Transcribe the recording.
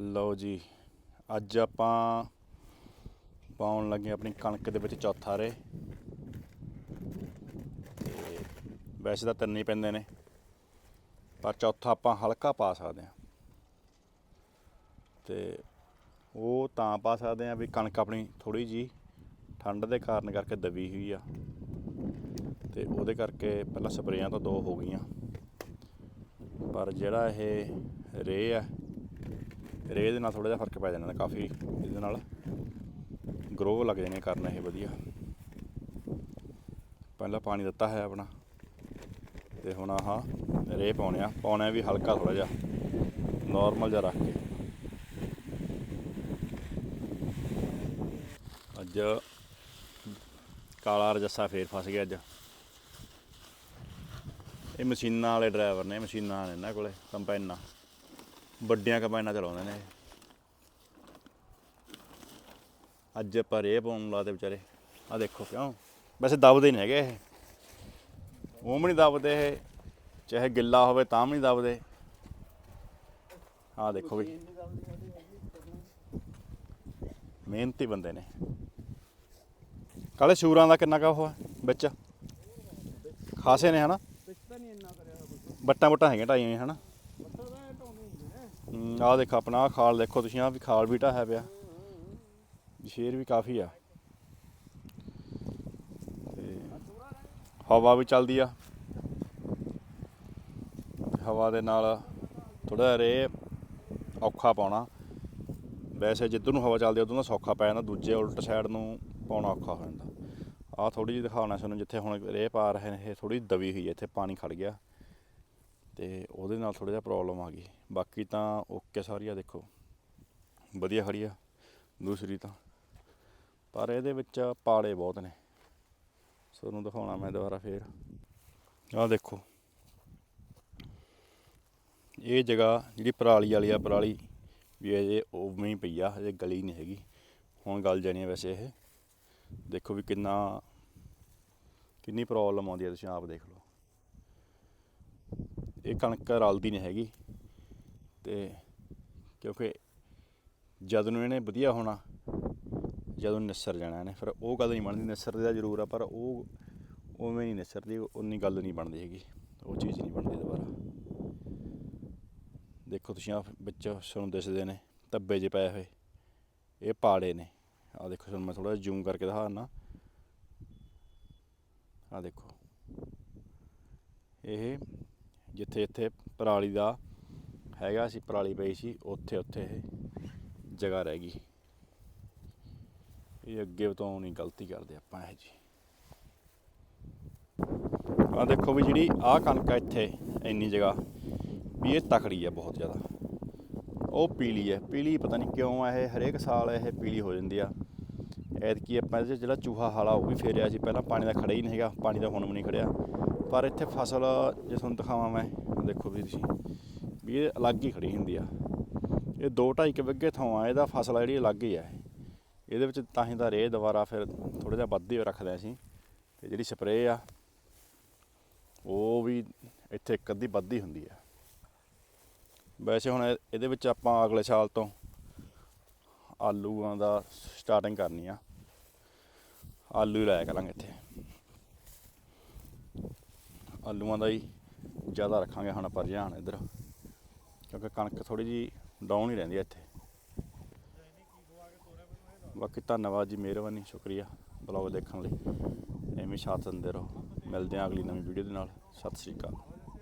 ਲਓ ਜੀ, ਅੱਜ ਆਪਾਂ ਪਾਉਣ ਲੱਗੇ ਆਪਣੀ ਕਣਕ ਦੇ ਵਿੱਚ ਚੌਥਾ ਰੇ ਤੇ ਵੈਸੇ ਤਾਂ ਤਿੰਨ ਹੀ ਪੈਂਦੇ ਨੇ, ਪਰ ਚੌਥਾ ਆਪਾਂ ਹਲਕਾ ਪਾ ਸਕਦੇ ਹਾਂ। ਤੇ ਉਹ ਤਾਂ ਪਾ ਸਕਦੇ ਹਾਂ ਵੀ ਕਣਕ ਆਪਣੀ ਥੋੜੀ ਜੀ ਠੰਡ ਦੇ ਕਾਰਨ ਕਰਕੇ ਦਬੀ ਹੋਈ ਆ। ਤੇ ਉਹਦੇ ਕਰਕੇ ਪਹਿਲਾਂ ਸਪਰੇਆਂ ਤਾਂ ਦੋ ਹੋ ਗਈਆਂ। ਪਰ ਜਿਹੜਾ ਇਹ ਰੇ ਆ ਰੇਹ ਦੇ ਨਾਲ ਥੋੜਾ ਜਿਹਾ ਫ਼ਰਕ ਪੈ ਜਾਂਦਾ ਕਾਫੀ ਇਹਦੇ ਨਾਲ। ਗਰੋ ਲੱਗ ਜਾਣੇ ਕਰਨ ਇਹ ਵਧੀਆ। ਪਹਿਲਾਂ ਪਾਣੀ ਦਿੱਤਾ ਹੈ ਆਪਣਾ। ਤੇ ਹੁਣ ਆਹ ਰੇਹ ਪਾਉਣੇ ਆ। ਪਾਉਣਾ ਵੀ ਹਲਕਾ ਥੋੜਾ ਜਿਹਾ। ਨਾਰਮਲ ਜਿਹਾ ਰੱਖ ਕੇ। ਅੱਜ ਕਾਲਾ ਰਜੱਸਾ ਫੇਰ ਫਸ ਗਿਆ ਅੱਜ। ਇਹ ਮਸ਼ੀਨਾਂ ਵਾਲੇ ਡਰਾਈਵਰ ਨੇ, ਮਸ਼ੀਨਾਂ ਨੇ ਇਹਨਾਂ ਕੋਲੇ ਕੰਪਾਈਨਾਂ ਵੱਡੀਆਂ ਕੰਪਾਈਨਾਂ ਚਲਾਉਂਦੇ ਨੇ ਇਹ। ਅੱਜ ਆਪਾਂ ਰੇ ਪਾਉਣ ਲਾਦੇ ਵਿਚਾਰੇ। ਆ ਦੇਖੋ ਕਿਉਂ? ਵੈਸੇ ਦਬਦੇ ਨਹੀਂ ਹੈਗੇ ਇਹ। ਉਹ ਵੀ ਨਹੀਂ ਦਬਦੇ ਇਹ। ਚਾਹੇ ਗਿੱਲਾ ਹੋਵੇ ਤਾਂ ਵੀ ਨਹੀਂ ਦਬਦੇ। ਆ ਦੇਖੋ ਵੀ। ਮਿਹਨਤੀ ਬੰਦੇ ਨੇ। ਕਾਲੇ ਸ਼ੂਰਾਂ ਦਾ ਕਿੰਨਾ ਕਾ ਉਹ ਹੈ ਵਿੱਚ? ਖਾਸੇ ਨੇ ਹਨਾ? ਪਿਛਤਾ ਨਹੀਂ ਇੰਨਾ ਕਰਿਆ ਕੁਝ ਬੱਟਾਂ ਬੁੱਟਾਂ ਹੈਗੀਆਂ ਢਾਈਆਂ ਹੋਈਆਂ ਹਨਾ ਪੱਤਾ ਦਾ ਇਹ ਢਾਉਂਦੇ ਹੁੰਦੇ ਨੇ ਹਮ, ਆਹ ਦੇਖੋ ਆਪਣਾ ਆਹ ਖਾਲ ਦੇਖੋ ਤੁਸੀਂ, ਆਹ ਵੀ ਖਾਲ ਵੀ ਢਾਹਿਆ ਪਿਆ। ਸ਼ੇਰ ਵੀ ਕਾਫੀ ਆ। ਤੇ ਹਵਾ ਵੀ ਚੱਲਦੀ ਆ। ਹਵਾ ਦੇ ਨਾਲ ਥੋੜਾ ਰੇ ਔਖਾ ਪਾਉਣਾ। ਵੈਸੇ ਜਿੱਧਰ ਨੂੰ ਹਵਾ ਚੱਲਦੀ ਉਧਰ ਨੂੰ ਸੌਖਾ ਪੈ ਜਾਂਦਾ। ਦੂਜੇ ਉਲਟ ਸਾਈਡ ਨੂੰ ਪਾਉਣਾ ਔਖਾ ਹੋ ਜਾਂਦਾ। ਆਹ ਥੋੜੀ ਜਿਹੀ ਦਿਖਾਉਣਾ ਸਾਨੂੰ, ਜਿੱਥੇ ਹੁਣ ਰੇ ਪਾ ਰਹੇ ਨੇ, ਇਹ ਥੋੜੀ ਦਬੀ ਹੋਈ ਹੈ ਇੱਥੇ ਪਾਣੀ ਖੜ ਗਿਆ। ਤੇ ਉਹਦੇ ਨਾਲ ਥੋੜਾ ਜਿਹਾ ਪ੍ਰੋਬਲਮ ਆ ਗਈ। ਬਾਕੀ ਤਾਂ ਓਕੇ ਸਾਰੀ ਆ ਦੇਖੋ। ਵਧੀਆ ਖੜੀ ਆ, ਦੂਸਰੀ ਤਾਂ। ਪਰ ਇਹਦੇ ਵਿੱਚ ਪਾੜੇ ਬਹੁਤ ਨੇ। ਤੁਹਾਨੂੰ ਦਿਖਾਉਣਾ ਮੈਂ ਦੁਬਾਰਾ ਫੇਰ। ਆਹ ਦੇਖੋ। ਇਹ ਜਗ੍ਹਾ ਜਿਹੜੀ ਪਰਾਲੀ ਵਾਲੀ ਆ, ਪਰਾਲੀ ਵੀ ਅਜੇ ਉਵੇਂ ਹੀ ਪਈ ਆ ਹਜੇ ਗਲੀ ਨਹੀਂ ਹੈਗੀ। ਹੁਣ ਗੱਲ ਜਾਣੀ ਆ ਵੈਸੇ ਇਹ। ਦੇਖੋ ਵੀ ਕਿੰਨਾ, ਕਿੰਨੀ ਪ੍ਰੋਬਲਮ ਆਉਂਦੀ ਹੈ ਤੁਸੀਂ ਆਪ ਦੇਖ ਲਓ। ਇਹ ਕਣਕ ਰਲਦੀ ਨਹੀਂ ਹੈਗੀ ਤੇ ਕਿਉਂਕਿ ਜਦ ਨੂੰ ਇਹਨੇ ਵਧੀਆ ਹੋਣਾ, ਜਦੋਂ ਨਿਸਰ ਜਾਣਾ ਇਹਨੇ, ਫਿਰ ਉਹ ਗੱਲ ਨਹੀਂ ਬਣਦੀ ਨਿਸਰ ਦਾ ਜ਼ਰੂਰ ਆ, ਪਰ ਉਹ ਉਵੇਂ ਨਹੀਂ ਨਿਸਰਦੀ, ਉਨੀ ਗੱਲ ਨਹੀਂ ਬਣਦੀ ਹੈਗੀ, ਉਹ ਚੀਜ਼ ਨਹੀਂ ਬਣਦੀ ਦੁਬਾਰਾ ਦੇਖੋ ਤੁਸੀਂ ਆ ਵਿੱਚ ਸਾਨੂੰ ਦਿਸਦੇ ਨੇ, ਧੱਬੇ ਜਿਹੇ ਪਏ ਹੋਏ, ਇਹ ਪਾੜੇ ਨੇ। ਆ ਦੇਖੋ ਤੁਹਾਨੂੰ ਮੈਂ ਥੋੜਾ ਜ਼ੂਮ ਕਰਕੇ ਦਿਖਾਉਣਾ ਆ ਦੇਖੋ, ਇਹ ਜਿੱਥੇ ਇੱਥੇ ਪਰਾਲੀ ਦਾ ਹੈਗਾ ਸੀ, ਪਰਾਲੀ ਪਈ ਸੀ, ਉੱਥੇ ਉੱਥੇ ਇਹ ਜਗ੍ਹਾ ਰਹਿ ਗਈ। ਇਹ ਅੱਗੇ ਤੋਂ ਨਹੀਂ ਗਲਤੀ ਕਰਦੇ ਆਪਾਂ ਇਹ ਜੀ। ਆ ਦੇਖੋ ਵੀ ਜਿਹੜੀ ਆਹ ਕਣਕ ਇੱਥੇ, ਇੰਨੀ ਜਗ੍ਹਾ, ਵੀ ਇਹ ਤਕੜੀ ਹੈ ਬਹੁਤ ਜ਼ਿਆਦਾ। ਉਹ ਪੀਲੀ ਹੈ ਪੀਲੀ ਪਤਾ ਨਹੀਂ ਕਿਉਂ ਆ, ਇਹ ਹਰੇਕ ਸਾਲ ਇਹ ਪੀਲੀ ਹੋ ਜਾਂਦੀ ਆ। ਐਤਕੀ ਆਪਾਂ ਇਹਦੇ 'ਚ ਜਿਹੜਾ ਚੂਹਾ ਹਾਲਾ ਉਹ ਵੀ ਫੇਰਿਆ ਸੀ, ਪਹਿਲਾਂ ਪਾਣੀ ਦਾ ਖੜਾ ਹੀ ਨਹੀਂ ਹੈਗਾ, ਪਾਣੀ ਦਾ ਹੁਣ ਵੀ ਨਹੀਂ ਖੜਿਆ ਪਰ ਇੱਥੇ ਫਸਲ ਜੇ ਤੁਹਾਨੂੰ ਦਿਖਾਵਾਂ ਮੈਂ, ਦੇਖੋ ਵੀ ਤੁਸੀਂ ਵੀ ਇਹ ਅਲੱਗ ਹੀ ਖੜੀ ਹੁੰਦੀ ਆ। ਇਹ 2.5 ਕਿ ਵਿੱਗੇ ਥਾਂ ਆ, ਇਹਦਾ ਫਸਲ ਆ ਜਿਹੜੀ ਅਲੱਗ ਹੀ ਆ। ਇਹਦੇ ਵਿੱਚ ਤਾਂ ਹੀ ਤਾਂ ਰੇਹ ਦੁਬਾਰਾ ਫਿਰ ਥੋੜਾ ਜਿਹਾ ਵੱਧ ਹੀ ਰੱਖਦੇ ਅਸੀਂ, ਤੇ ਜਿਹੜੀ ਸਪਰੇਅ ਆ, ਉਹ ਵੀ ਇੱਥੇ ਇੱਕ ਅੱਧੀ ਵੱਧ ਹੀ ਹੁੰਦੀ ਆ। ਵੈਸੇ ਹੁਣ ਇਹ- ਇਹਦੇ ਵਿੱਚ ਆਪਾਂ ਅਗਲੇ ਸਾਲ ਤੋਂ ਆਲੂਆਂ ਦਾ ਸਟਾਰਟਿੰਗ ਕਰਨੀ ਆ। ਆਲੂ ਹੀ ਲਾਇਆ ਕਰਾਂਗੇ ਇੱਥੇ। ਆਲੂਆਂ ਦਾ ਹੀ ਜ਼ਿਆਦਾ ਰੱਖਾਂਗੇ ਹੁਣ ਆਪਾਂ ਰੁਝਾਨ ਇੱਧਰ, ਕਿਉਂਕਿ ਕਣਕ ਥੋੜੀ ਜੀ ਡਾਊਨ ਹੀ ਰਹਿੰਦੀ ਹੈ ਇੱਥੇ। ਬਾਕੀ ਧੰਨਵਾਦ ਜੀ, ਮਿਹਰਬਾਨੀ, ਸ਼ੁਕਰੀਆ ਬਲੌਗ ਦੇਖਣ ਲਈ। ਐਵੇਂ ਸਾਥ ਦਿੰਦੇ ਰਹੋ। ਮਿਲਦੇ ਹਾਂ ਅਗਲੀ ਨਵੀਂ ਵੀਡੀਓ ਦੇ ਨਾਲ। ਸਤਿ ਸ੍ਰੀ ਅਕਾਲ।